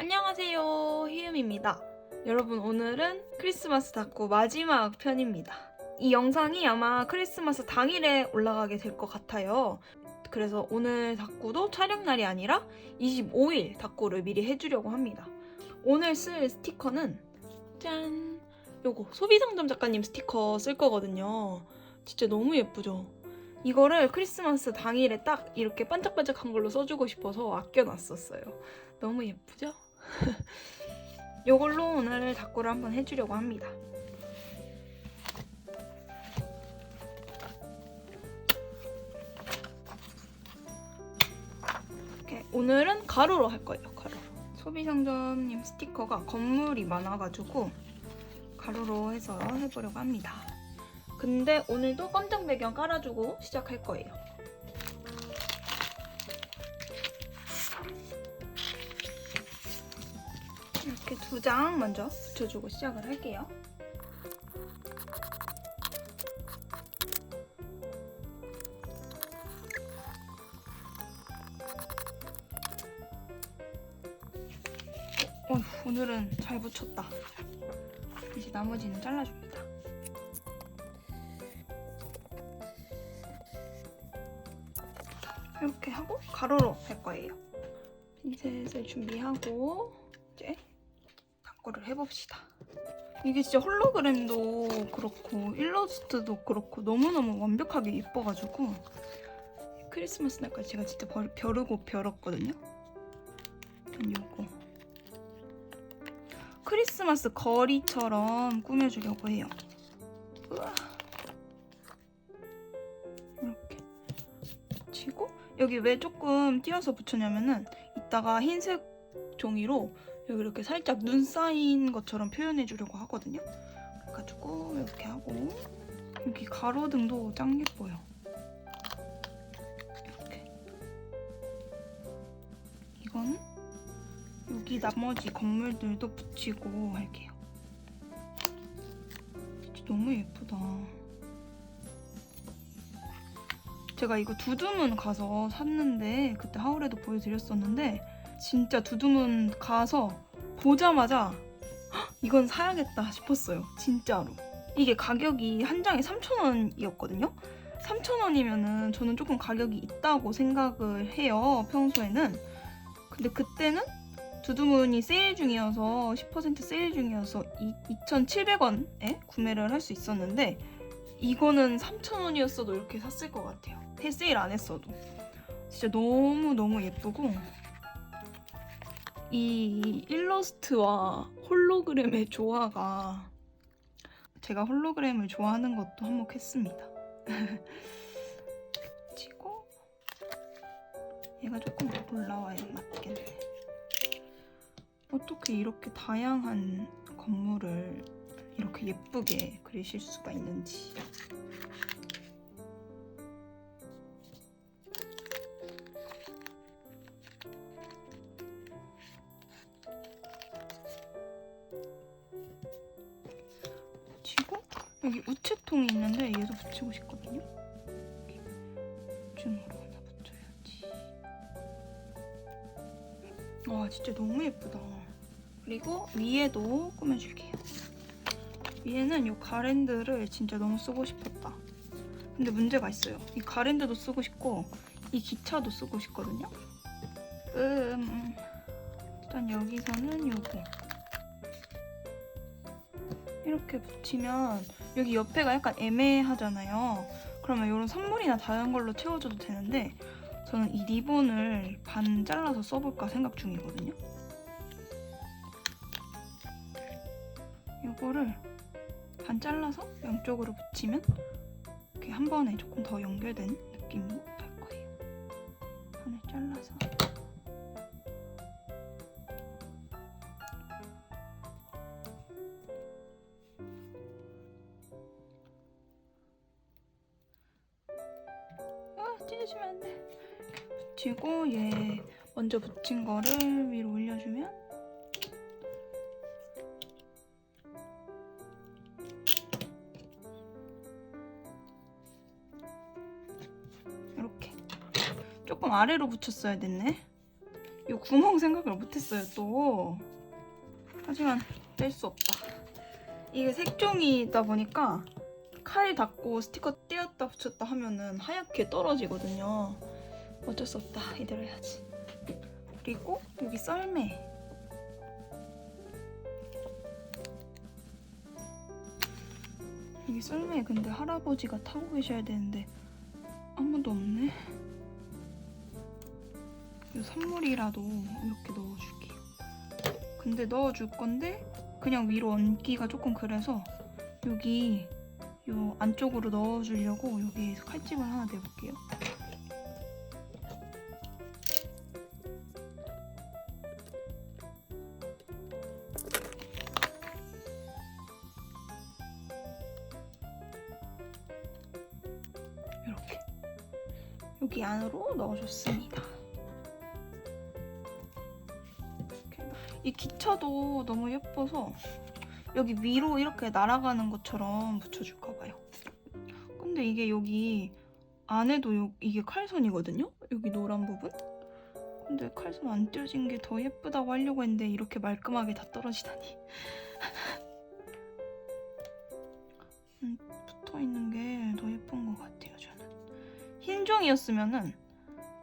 안녕하세요. 희음입니다. 여러분, 오늘은 크리스마스 닫고 마지막 편입니다. 이 영상이 아마 크리스마스 당일에 올라가게 될 것 같아요. 그래서 오늘 닫고도 촬영날이 아니라 25일 닫고를 미리 해주려고 합니다. 오늘 쓸 스티커는 짠! 요거 소비상점 작가님 스티커 쓸 거거든요. 진짜 너무 예쁘죠? 이거를 크리스마스 당일에 딱 이렇게 반짝반짝한 걸로 써주고 싶어서 아껴놨었어요. 너무 예쁘죠? 이걸로 오늘 닭고를 한번 해주려고 합니다. 오늘은 가로로 할 거예요. 가로로. 소비상점님 스티커가 건물이 많아가지고 가로로 해서 해보려고 합니다. 근데 오늘도 깜짝 배경 깔아주고 시작할 거예요. 이렇게 두 장 먼저 붙여주고 시작을 할게요. 어, 오늘은 잘 붙였다. 이제 나머지는 잘라줍니다. 이렇게 하고 가로로 할 거예요. 핀셋을 준비하고 이제 탁구를 해봅시다. 이게 진짜 홀로그램도 그렇고 일러스트도 그렇고 너무너무 완벽하게 예뻐가지고 크리스마스 날까지 제가 진짜 벼, 벼르고 벼렀거든요. 전 요거 크리스마스 거리처럼 꾸며주려고 해요. 우와. 이렇게 붙이고 여기 왜 조금 띄어서 붙였냐면은 이따가 흰색 종이로 여기 이렇게 살짝 눈 쌓인 것처럼 표현해 주려고 하거든요. 그래가지고 이렇게 하고 여기 가로등도 짱 예뻐요. 이렇게 이거는 여기 나머지 건물들도 붙이고 할게요. 진짜 너무 예쁘다. 제가 이거 두두문 가서 샀는데 그때 하울에도 보여드렸었는데 진짜 두두문 가서 보자마자 "헉, 이건 사야겠다 싶었어요. 진짜로. 이게 가격이 한 장에 3,000원이었거든요. 3,000원이면은 저는 조금 가격이 있다고 생각을 해요. 평소에는. 근데 그때는 두두문이 세일 중이어서 10% 세일 중이어서 2,700원에 구매를 할 수 있었는데 이거는 3,000원이었어도 이렇게 샀을 것 같아요. 세일 안 했어도. 진짜 너무너무 예쁘고 이 일러스트와 홀로그램의 조화가 제가 홀로그램을 좋아하는 것도 한몫했습니다. 치고 얘가 조금 올라와야 맞겠네. 어떻게 이렇게 다양한 건물을 이렇게 예쁘게 그리실 수가 있는지. 우체통이 있는데 얘도 붙이고 싶거든요. 줌으로 하나 붙여야지. 와 진짜 너무 예쁘다. 그리고 위에도 꾸며줄게요. 위에는 이 가랜드를 진짜 너무 쓰고 싶었다. 근데 문제가 있어요. 이 가랜드도 쓰고 싶고 이 기차도 쓰고 싶거든요. 음, 일단 여기서는 요거 이렇게 붙이면 여기 옆에가 약간 애매하잖아요. 그러면 이런 선물이나 다른 걸로 채워줘도 되는데 저는 이 리본을 반 잘라서 써볼까 생각 중이거든요. 이거를 반 잘라서 양쪽으로 붙이면 이렇게 한 번에 조금 더 연결된 느낌으로 할 거예요. 반을 잘라서 얘 먼저 붙인 거를 위로 올려주면 이렇게 조금 아래로 붙였어야 됐네. 이 구멍 생각을 못했어요 또. 하지만 뺄수 없다. 이게 색종이다 보니까 칼 닫고 스티커 떼었다 붙였다 하면은 하얗게 떨어지거든요. 어쩔 수 없다. 이대로 해야지. 그리고 여기 썰매. 여기 썰매 근데 할아버지가 타고 계셔야 되는데 아무도 없네. 이 선물이라도 이렇게 넣어줄게요. 근데 넣어줄 건데 그냥 위로 얹기가 조금 그래서 여기 요 안쪽으로 넣어주려고 여기 칼집을 하나 내볼게요. 여기 안으로 넣어줬습니다. 이 기차도 너무 예뻐서 여기 위로 이렇게 날아가는 것처럼 붙여줄까 봐요. 근데 이게 여기 안에도 요, 이게 칼선이거든요? 여기 노란 부분? 근데 칼선 안 띄어진 게 더 예쁘다고 하려고 했는데 이렇게 말끔하게 다 떨어지다니. 음, 붙어있는 게 더 예쁜 것 같아요. 흰 종이였으면은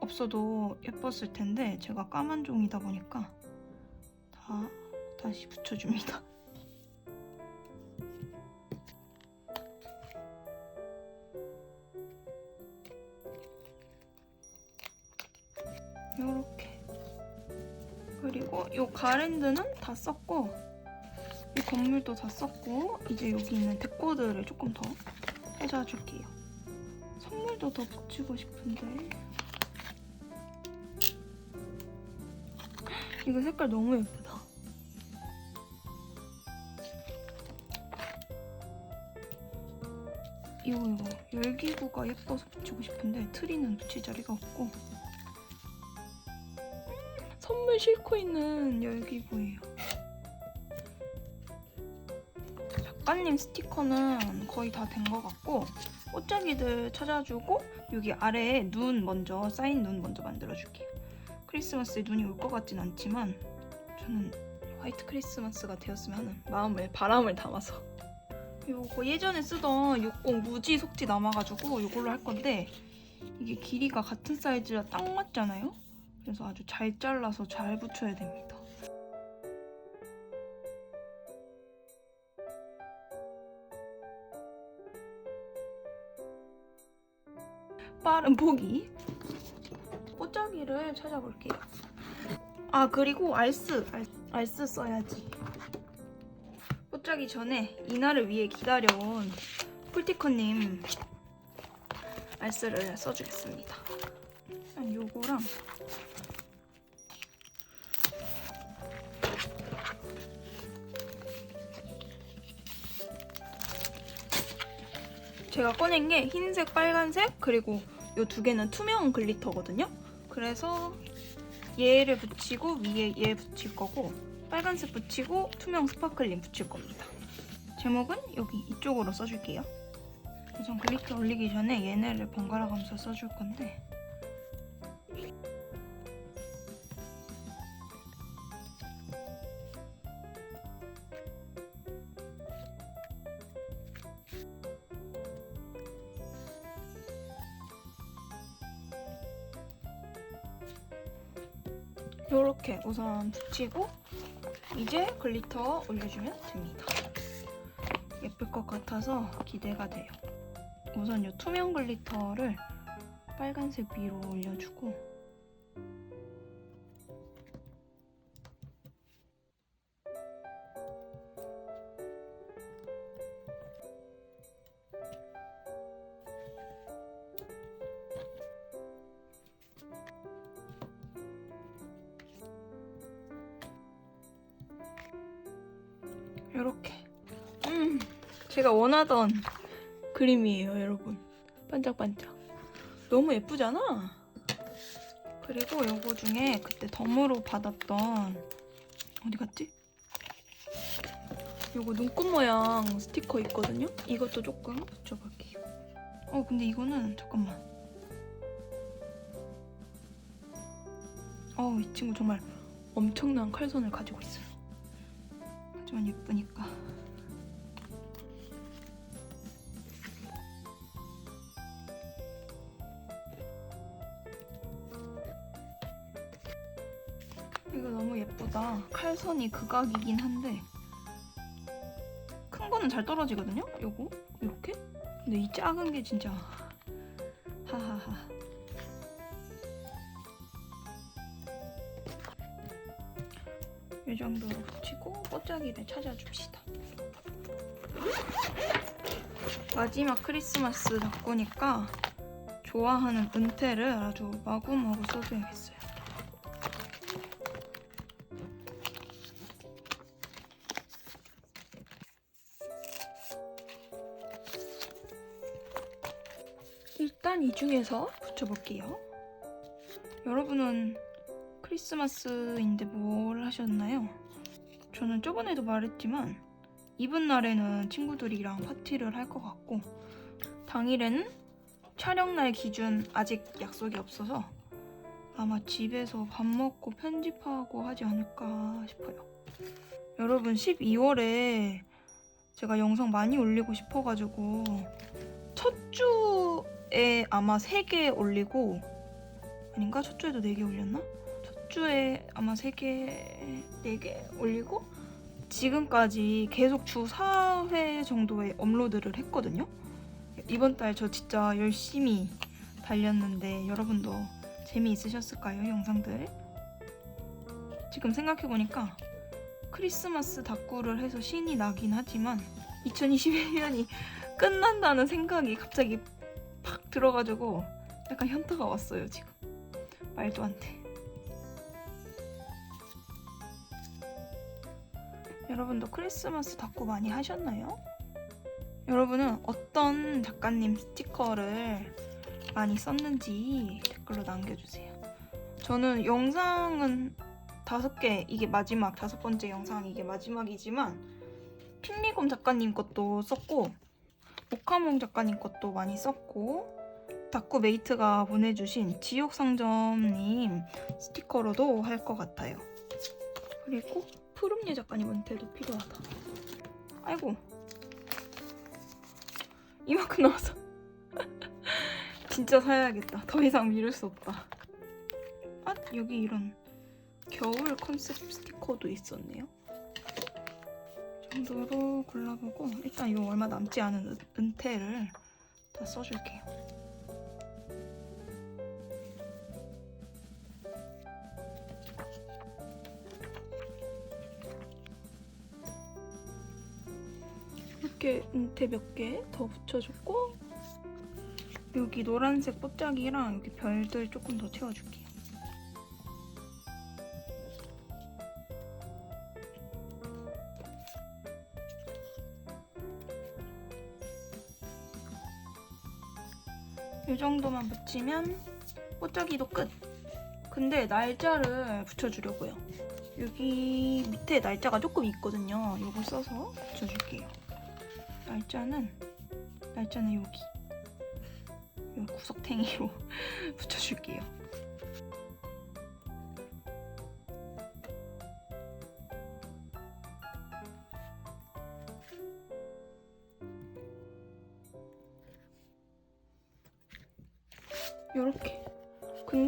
없어도 예뻤을 텐데 제가 까만 종이다 보니까 다 다시 붙여줍니다. 요렇게 그리고 요 가랜드는 다 썼고 이 건물도 다 썼고 이제 여기 있는 데코들을 조금 더 해줘줄게요 선물도 더 붙이고 싶은데. 이거 색깔 너무 예쁘다. 이거 이거. 열기구가 예뻐서 붙이고 싶은데 트리는 붙일 자리가 없고. 선물 싣고 있는 열기구예요. 작가님 스티커는 거의 다 된 것 같고 꽃자기들 찾아주고 여기 아래에 눈 먼저 쌓인 눈 먼저 만들어줄게요. 크리스마스에 눈이 올 것 같진 않지만 저는 화이트 크리스마스가 되었으면 하는 마음을 바람을 담아서 요거 예전에 쓰던 60 무지 속지 남아가지고 이걸로 할 건데 이게 길이가 같은 사이즈라 딱 맞잖아요? 그래서 아주 잘 잘라서 잘 붙여야 됩니다. 빠른 포기. 꽃자기를 찾아볼게요. 아 그리고 알스, 알, 알스 써야지. 꽃자기 전에 이날을 위해 기다려온 폴티커님 알스를 써주겠습니다. 일단 요거랑 제가 꺼낸 게 흰색, 빨간색 그리고 요두 개는 투명 글리터거든요. 그래서 얘를 붙이고 위에 얘 붙일 거고 빨간색 붙이고 투명 스파클링 붙일 겁니다. 제목은 여기 이쪽으로 써줄게요. 우선 글리터 올리기 전에 얘네를 번갈아 가면서 써줄 건데 우선 붙이고 이제 글리터 올려주면 됩니다. 예쁠 것 같아서 기대가 돼요. 우선 이 투명 글리터를 빨간색 위로 올려주고 제가 원하던 그림이에요 여러분 반짝반짝 너무 예쁘잖아 그리고 요거 중에 그때 덤으로 받았던 어디 갔지? 요거 눈꽃 모양 스티커 있거든요 이것도 조금 붙여볼게요 어 근데 이거는 잠깐만 어우 이 친구 정말 엄청난 칼선을 가지고 있어요. 하지만 예쁘니까. 이거 너무 예쁘다. 칼선이 극악이긴 한데 큰 거는 잘 떨어지거든요. 요거 이렇게. 근데 이 작은 게 진짜 하하하. 이 정도로 붙이고 꽃자기를 찾아줍시다. 마지막 크리스마스 덕구니까 좋아하는 은퇴를 아주 마구마구 써줘야겠어요. 이 중에서 붙여볼게요. 여러분은 크리스마스인데 뭘 하셨나요? 저는 저번에도 말했지만 이번 날에는 친구들이랑 파티를 할 것 같고 당일에는 촬영날 기준 아직 약속이 없어서 아마 집에서 밥 먹고 편집하고 하지 않을까 싶어요. 여러분 12월에 제가 영상 많이 올리고 싶어가지고 첫 주 에 아마 3개 올리고 아닌가? 첫 주에도 4개 올렸나? 첫 주에 아마 3개, 4개 올리고 지금까지 계속 주 4회 정도의 업로드를 했거든요. 이번 달 저 진짜 열심히 달렸는데 여러분도 재미있으셨을까요? 영상들? 지금 생각해보니까 크리스마스 다꾸를 해서 신이 나긴 하지만 2021년이 끝난다는 생각이 갑자기 팍 들어가지고 약간 현타가 왔어요 지금 말도 안 돼. 여러분도 크리스마스 닫고 많이 하셨나요? 여러분은 어떤 작가님 스티커를 많이 썼는지 댓글로 남겨주세요. 저는 영상은 다섯 개, 이게 마지막 다섯 번째 영상 이게 마지막이지만 핑미곰 작가님 것도 썼고 모카몽 작가님 것도 많이 썼고 다쿠 메이트가 보내주신 지옥상점님 스티커로도 할 것 같아요. 그리고 푸름예 작가님한테도 필요하다. 아이고 이만큼 나와서 진짜 사야겠다. 더 이상 미룰 수 없다. 아 여기 이런 겨울 컨셉 스티커도 있었네요. 이 정도로 골라보고 일단 이거 얼마 남지 않은 은- 은퇴를 다 써줄게요. 이렇게 은퇴 몇 개 더 붙여줬고 여기 노란색 꽃자기랑 여기 별들 조금 더 채워줄게요. 정도만 붙이면 꽃자기도 끝. 근데 날짜를 붙여주려고요. 여기 밑에 날짜가 조금 있거든요. 이거 써서 붙여줄게요. 날짜는 날짜는 여기 이 구석탱이로 붙여줄게요.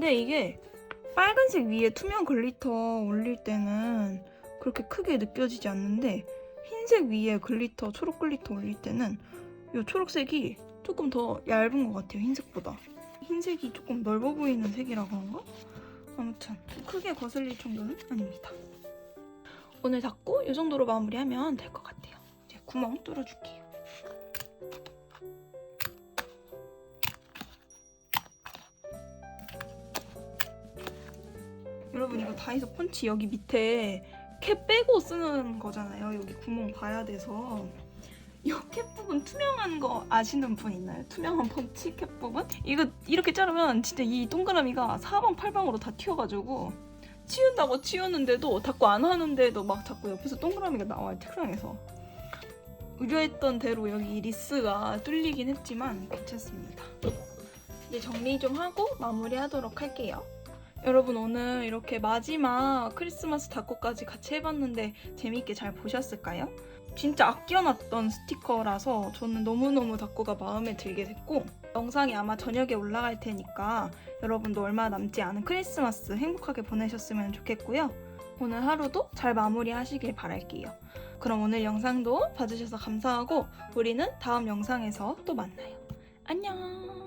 근데 이게 빨간색 위에 투명 글리터 올릴 때는 그렇게 크게 느껴지지 않는데 흰색 위에 글리터, 초록 글리터 올릴 때는 이 초록색이 조금 더 얇은 것 같아요, 흰색보다. 흰색이 조금 넓어 보이는 색이라 그런가? 아무튼 크게 거슬릴 정도는 아닙니다. 오늘 닫고 이 정도로 마무리하면 될 것 같아요. 이제 구멍 뚫어줄게요. 여러분 이거 다이소 펀치 여기 밑에 캡 빼고 쓰는 거잖아요. 여기 구멍 봐야 돼서. 이캡 부분 투명한 거 아시는 분 있나요? 투명한 펀치 캡 부분? 이거 이렇게 자르면 진짜 이 동그라미가 사방팔방으로 다 튀어가지고 치운다고 치웠는데도 자꾸 안 하는데도 막 자꾸 옆에서 동그라미가 나와요 책상에서 우려했던 대로 여기 리스가 뚫리긴 했지만 괜찮습니다 이제 정리 좀 하고 마무리하도록 할게요 여러분 오늘 이렇게 마지막 크리스마스 다코까지 같이 해봤는데 재미있게 잘 보셨을까요? 진짜 아껴놨던 스티커라서 저는 너무너무 다코가 마음에 들게 됐고 영상이 아마 저녁에 올라갈 테니까 여러분도 얼마 남지 않은 크리스마스 행복하게 보내셨으면 좋겠고요. 오늘 하루도 잘 마무리하시길 바랄게요. 그럼 오늘 영상도 봐주셔서 감사하고 우리는 다음 영상에서 또 만나요. 안녕!